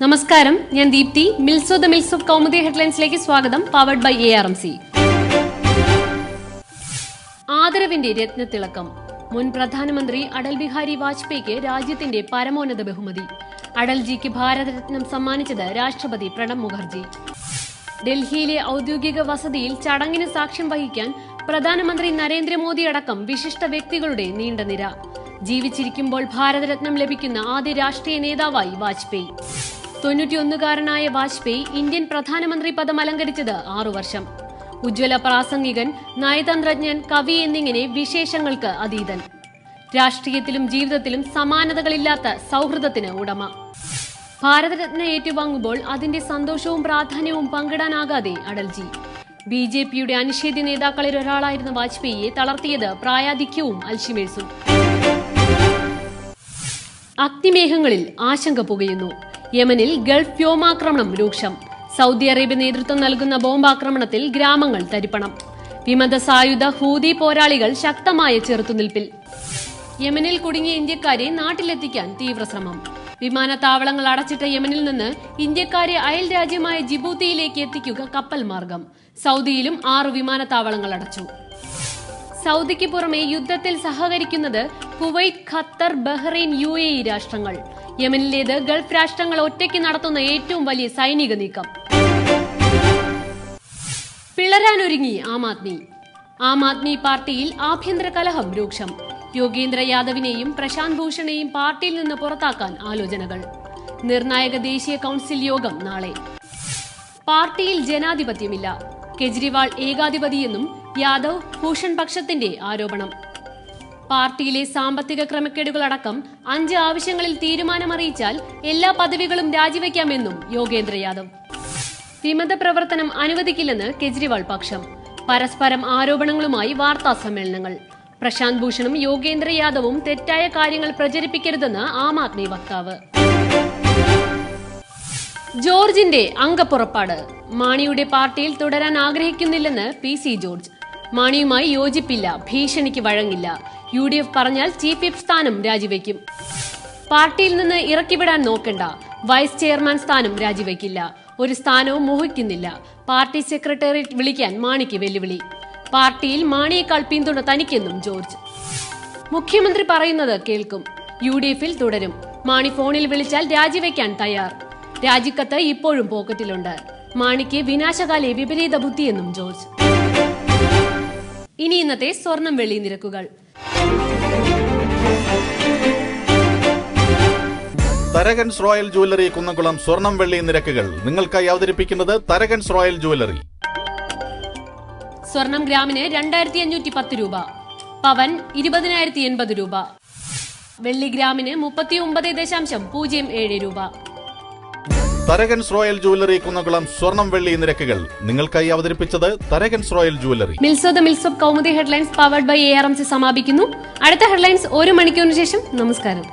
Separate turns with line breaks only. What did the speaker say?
നമസ്കാരം. ഞാൻ ദീപ്തി. മിൽസോ ദ മിൽസ് ഓഫ് കൗമുദി ഹെഡ്ലൈൻസിലേക്ക് സ്വാഗതം powered by A R M C ആദരവിന്റെ രത്നത്തിളക്കം. മുൻ പ്രധാനമന്ത്രി അടൽ ബിഹാരി വാജ്പേയിക്ക് രാജ്യത്തിന്റെ പരമോന്നത ബഹുമതി. അടൽജിക്ക് ഭാരതരത്നം സമ്മാനിച്ചത് രാഷ്ട്രപതി പ്രണബ് മുഖർജി. ഡൽഹിയിലെ ഔദ്യോഗിക വസതിയിൽ ചടങ്ങിന് സാക്ഷ്യം വഹിക്കാൻ പ്രധാനമന്ത്രി നരേന്ദ്രമോദി അടക്കം വിശിഷ്ട വ്യക്തികളുടെ നീണ്ട നിര. ജീവിച്ചിരിക്കുമ്പോൾ ഭാരതരത്നം ലഭിക്കുന്ന ആദ്യ രാഷ്ട്രീയ നേതാവായി വാജ്പേയി. തൊണ്ണൂറ്റിയൊന്നുകാരനായ വാജ്പേയി ഇന്ത്യൻ പ്രധാനമന്ത്രി പദം അലങ്കരിച്ചത് ആറു വർഷം. ഉജ്ജ്വല പ്രാസംഗികൻ നയതന്ത്രജ്ഞൻ കവി എന്നിങ്ങനെ വിശേഷങ്ങൾക്ക് അതീതൻ. രാഷ്ട്രീയത്തിലും ജീവിതത്തിലും സമാനതകളില്ലാത്ത സൗഹൃദത്തിന് ഉടമ. ഭാരതരത്ന ഏറ്റുവാങ്ങുമ്പോൾ അതിന്റെ സന്തോഷവും പ്രാധാന്യവും പങ്കിടാനാകാതെ അടൽജി. ബി ജെ പിയുടെ അനിഷേധ്യ നേതാക്കളിൽ ഒരാളായിരുന്ന വാജ്പേയിയെ തളർത്തിയത് പ്രായാധിക്യവും അൽഷിമേഴ്സും. അഗ്നിമേഘങ്ങളിൽ ആശങ്ക പുകയുന്നു. യമനിൽ ഗൾഫ് വ്യോമാക്രമണം രൂക്ഷം. സൗദി അറേബ്യ നേതൃത്വം നൽകുന്ന ബോംബാക്രമണത്തിൽ ഗ്രാമങ്ങൾ തരിപ്പണം. വിമത സായുധ ഹൂതി പോരാളികൾ ശക്തമായ ചെറുത്തുനിൽപ്പിൽ. യമനിൽ കുടുങ്ങിയ ഇന്ത്യക്കാരെ നാട്ടിലെത്തിക്കാൻ തീവ്രശ്രമം. വിമാനത്താവളങ്ങൾ അടച്ചിട്ട യമനിൽ നിന്ന് ഇന്ത്യക്കാരെ അയൽ രാജ്യമായ ജിബൂത്തിയിലേക്ക് എത്തിക്കുക കപ്പൽ മാർഗം. സൗദിയിലും ആറ് വിമാനത്താവളങ്ങൾ അടച്ചു. സൗദിക്ക് പുറമെ യുദ്ധത്തിൽ സഹകരിക്കുന്നത് Kuwait Qatar Bahrain U A E രാഷ്ട്രങ്ങൾ. യമനിലേത് ഗൾഫ് രാഷ്ട്രങ്ങൾ ഒറ്റയ്ക്ക് നടത്തുന്ന ഏറ്റവും വലിയ സൈനിക നീക്കം. പിളരാനൊരുങ്ങി ആം ആദ്മി. ആം ആദ്മി പാർട്ടിയിൽ ആഭ്യന്തര കലഹം രൂക്ഷം. യോഗേന്ദ്ര യാദവിനെയും പ്രശാന്ത് ഭൂഷണെയും പാർട്ടിയിൽ നിന്ന് പുറത്താക്കാൻ ആലോചനകൾ. നിർണായക ദേശീയ കൗൺസിൽ യോഗം നാളെ. പാർട്ടിയിൽ ജനാധിപത്യമില്ല. കെജ്രിവാൾ ഏകാധിപതിയെന്നും യാദവ് ഭൂഷൺ പക്ഷത്തിന്റെ ആരോപണം. പാർട്ടിയിലെ സാമ്പത്തിക ക്രമക്കേടുകളടക്കം അഞ്ച് ആവശ്യങ്ങളിൽ തീരുമാനമറിയിച്ചാൽ എല്ലാ പദവികളും രാജിവെക്കാമെന്നും യോഗേന്ദ്ര യാദവ്. വിമത പ്രവർത്തനം അനുവദിക്കില്ലെന്ന് കെജ്രിവാൾ പക്ഷം. പരസ്പരം ആരോപണങ്ങളുമായി വാർത്താ സമ്മേളനങ്ങൾ. പ്രശാന്ത് ഭൂഷണും യോഗേന്ദ്ര യാദവും തെറ്റായ കാര്യങ്ങൾ പ്രചരിപ്പിക്കരുതെന്ന് ആം ആദ്മി വക്താവ്. ജോർജിന്റെ അംഗപ്പുറപ്പാട്. മാണിയുടെ പാർട്ടിയിൽ തുടരാൻ ആഗ്രഹിക്കുന്നില്ലെന്ന് പി സി ജോർജ്. മാണിയുമായി യോജിപ്പില്ല ഭീഷണിക്ക് വഴങ്ങില്ല. യു ഡി എഫ് പറഞ്ഞാൽ ചീഫ് വിപ്പ് സ്ഥാനം രാജിവെക്കും. പാർട്ടിയിൽ നിന്ന് ഇറക്കിവിടാൻ നോക്കണ്ട വൈസ് ചെയർമാൻ സ്ഥാനം രാജിവെക്കില്ല. ഒരു സ്ഥാനവും മോഹിക്കുന്നില്ല. പാർട്ടി സെക്രട്ടേറിയറ്റ് വിളിക്കാൻ മാണിക്ക് വെല്ലുവിളി. പാർട്ടിയിൽ മാണിയേക്കാൾ പിന്തുണ തനിക്കെന്നും ജോർജ്. മുഖ്യമന്ത്രി പറയുന്നത് കേൾക്കും. യു ഡി എഫിൽ തുടരും. മാണി ഫോണിൽ വിളിച്ചാൽ രാജിവെക്കാൻ തയ്യാർ. രാജിക്കത്ത് ഇപ്പോഴും പോക്കറ്റിലുണ്ട്. മാണിക്ക് വിനാശകാലെ വിപരീത ബുദ്ധിയെന്നും ജോർജ്. ഇനി ഇന്നത്തെ സ്വർണം വെള്ളി നിരക്കുകൾ.
തരകൻസ് റോയൽ ജുവല്ലറി കുന്നംകുളം സ്വർണം വെള്ളി നിരക്കുകൾ. നിങ്ങൾക്കായി അവതരിപ്പിക്കുന്നത് തരകൻസ് റോയൽ ജുവല്ലറി.
സ്വർണം ഗ്രാമിന് രണ്ടായിരത്തി അഞ്ഞൂറ്റി പത്ത് രൂപ. പവൻ ഇരുപതിനായിരത്തി എൺപത് രൂപ. വെള്ളി ഗ്രാമിന് മുപ്പത്തി ഒമ്പത് ദശാംശം പൂജ്യം ഏഴ് രൂപ.
തരകൻസ് റോയൽ ജുവല്ലറി കുന്നകുളം സ്വർണം വെള്ളി നിരക്കുകൾ നിങ്ങൾക്കായി അവതരിപ്പിച്ചത് Tharakans royal jewellery
മിൽസോ the mills Kaumudi headlines powered by A R M C സമാപിക്കുന്നു. അടുത്ത ഹെഡ്ലൈൻസ് ഒരു മണിക്കൂറിന് ശേഷം നമസ്കാരം.